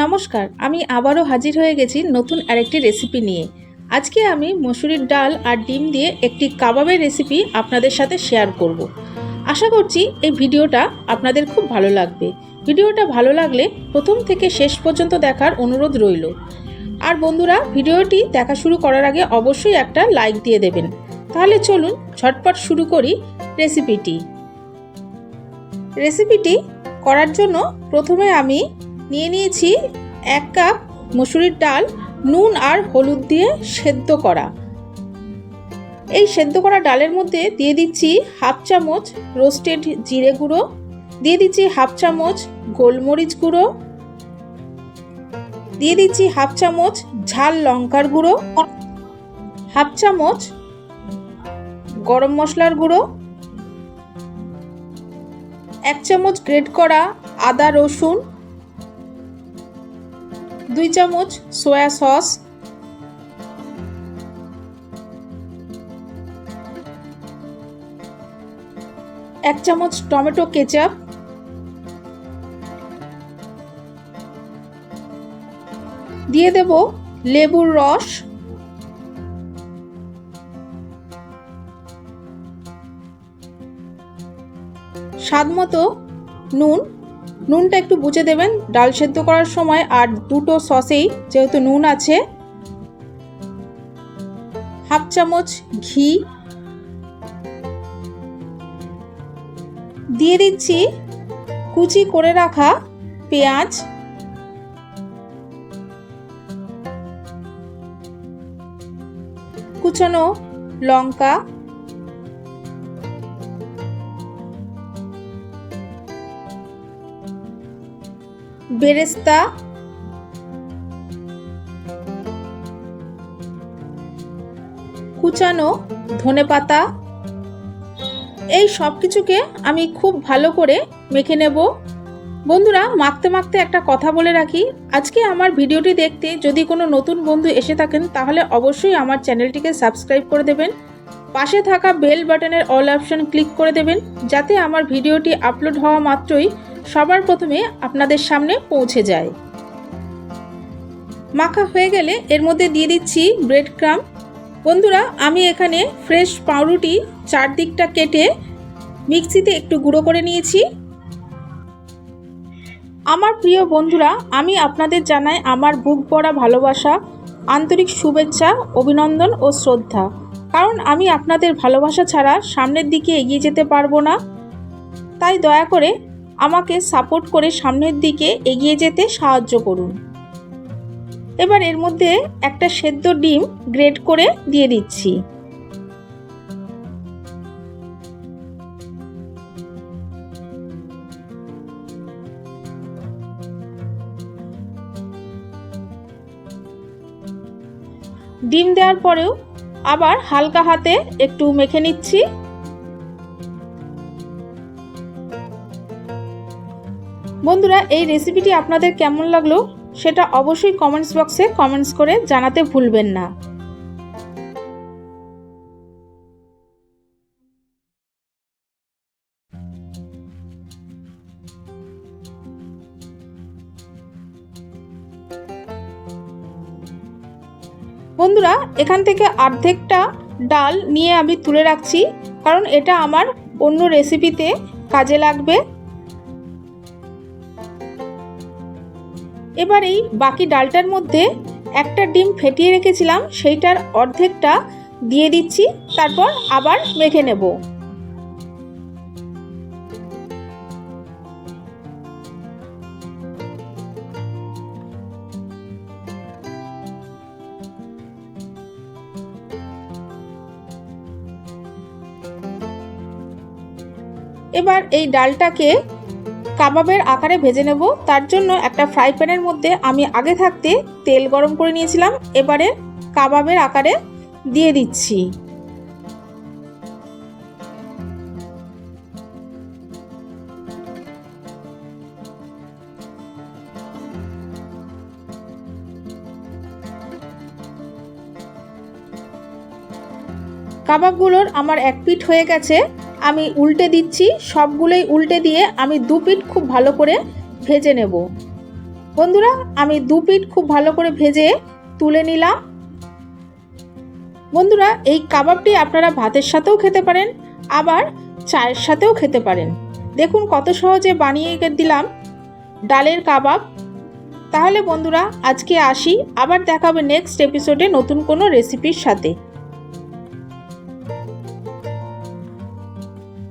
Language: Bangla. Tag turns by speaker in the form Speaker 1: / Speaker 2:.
Speaker 1: নমস্কার, আমি আবারও হাজির হয়ে গেছি নতুন আরেকটি রেসিপি নিয়ে। আজকে আমি মসুরির ডাল আর ডিম দিয়ে একটি কাবাবের রেসিপি আপনাদের সাথে শেয়ার করব। আশা করছি এই ভিডিওটা আপনাদের খুব ভালো লাগবে। ভিডিওটা ভালো লাগলে প্রথম থেকে শেষ পর্যন্ত দেখার অনুরোধ রইল। আর বন্ধুরা, ভিডিওটি দেখা শুরু করার আগে অবশ্যই একটা লাইক দিয়ে দেবেন। তাহলে চলুন ঝটপট শুরু করি রেসিপিটি রেসিপিটি করার জন্য প্রথমে আমি নিয়ে নিয়েছি এক কাপ মসুরির ডাল, নুন আর হলুদ দিয়ে সেদ্ধ করা। এই সেদ্ধ করা ডালের মধ্যে দিয়ে দিচ্ছি হাফ চামচ রোস্টেড জিরে গুঁড়ো, দিয়ে দিচ্ছি হাফ চামচ গোলমরিচ গুঁড়ো, দিয়ে দিচ্ছি হাফ চামচ ঝাল লঙ্কার গুঁড়ো, হাফ চামচ গরম মশলার গুঁড়ো, এক চামচ গ্রেট করা আদা রসুন দুই চামচ সয়া সস এক চামচ টমেটো কেচাপ, দিয়ে দেব লেবুর রস, স্বাদ মতো নুন নুনটা একটু বুঝে দেবেন। ডাল সেদ্ধ করার সময় আর দুটো সসেই যেহেতু নুন আছে, হাফ চামচ ঘি, দিয়ে দিচ্ছি কুচি করে রাখা পেঁয়াজ। কুচানো লঙ্কা বেরেস্তা। কুচানো ধনেপাতা এই সব কিছুকে আমি খুব ভালো করে মেখে নেব। বন্ধুরা, মাখতে মাখতে একটা কথা বলে রাখি। আজকে আমার ভিডিওটি দেখতে যদি কোনো নতুন বন্ধু এসে থাকেন, তাহলে অবশ্যই আমার চ্যানেলটিকে সাবস্ক্রাইব করে দেবেন। পাশে থাকা বেল বাটনের অল অপশন ক্লিক করে দেবেন, যাতে আমার ভিডিওটি আপলোড হওয়া মাত্রই সবার প্রথমে আপনাদের সামনে পৌঁছে যায়। মাখা হয়ে গেলে এর মধ্যে দিয়ে দিচ্ছি ব্রেড ক্রাম বন্ধুরা, আমি এখানে ফ্রেশ পাউরুটি চারদিকটা কেটে মিক্সিতে একটু গুঁড়ো করে নিয়েছি। আমার প্রিয় বন্ধুরা, আমি আপনাদের জানাই আমার বুক পড়া ভালোবাসা, আন্তরিক শুভেচ্ছা, অভিনন্দন ও শ্রদ্ধা। কারণ আমি আপনাদের ভালোবাসা ছাড়া সামনের দিকে এগিয়ে যেতে পারব না। তাই দয়া করে আমাকে সাপোর্ট করে সামনের দিকে এগিয়ে যেতে সাহায্য করুন। এবার এর মধ্যে একটা সেদ্ধ ডিম গ্রেট করে দিয়ে দিচ্ছি। ডিম দেওয়ার পরেও আবার হালকা হাতে একটু মেখে নিচ্ছি। বন্ধুরা, এই রেসিপিটি আপনাদের কেমন লাগল সেটা অবশ্যই কমেন্টস বক্সে কমেন্টস করে জানাতে ভুলবেন না। বন্ধুরা, এখান থেকে অর্ধেকটা ডাল নিয়ে আমি তুলে রাখছি, কারণ এটা আমার অন্য রেসিপিতে কাজে লাগবে। এবার এই বাকি ডালটার মধ্যে একটা ডিম ফেটিয়ে রেখেছিলাম, সেইটার অর্ধেকটা দিয়ে দিচ্ছি, তারপর আবার মেখে নেব। এবার এই ডালটাকে কাবাবের আকারে ভেজে নেব। তার জন্য একটা ফ্রাই প্যানের মধ্যে আমি আগে থাকতে তেল গরম করে নিয়েছিলাম। এবারে কাবাবের আকারে দিয়ে দিচ্ছি। কাবাবগুলোর আমার এক পিঠ হয়ে গেছে। আমি উল্টে দিচ্ছি, সবগুলোই উল্টে দিয়ে আমি দু পিঠ খুব ভালো করে ভেজে নেব। বন্ধুরা, আমি দু পিঠ খুব ভালো করে ভেজে তুলে নিলাম। বন্ধুরা, এই কাবাবটি আপনারা ভাতের সাথেও খেতে পারেন, আবার চায়ের সাথেও খেতে পারেন। দেখুন কত সহজে বানিয়ে দিলাম ডালের কাবাব। তাহলে বন্ধুরা, আজকে আসি, আবার দেখাবে নেক্সট এপিসোডে নতুন কোনো রেসিপির সাথে।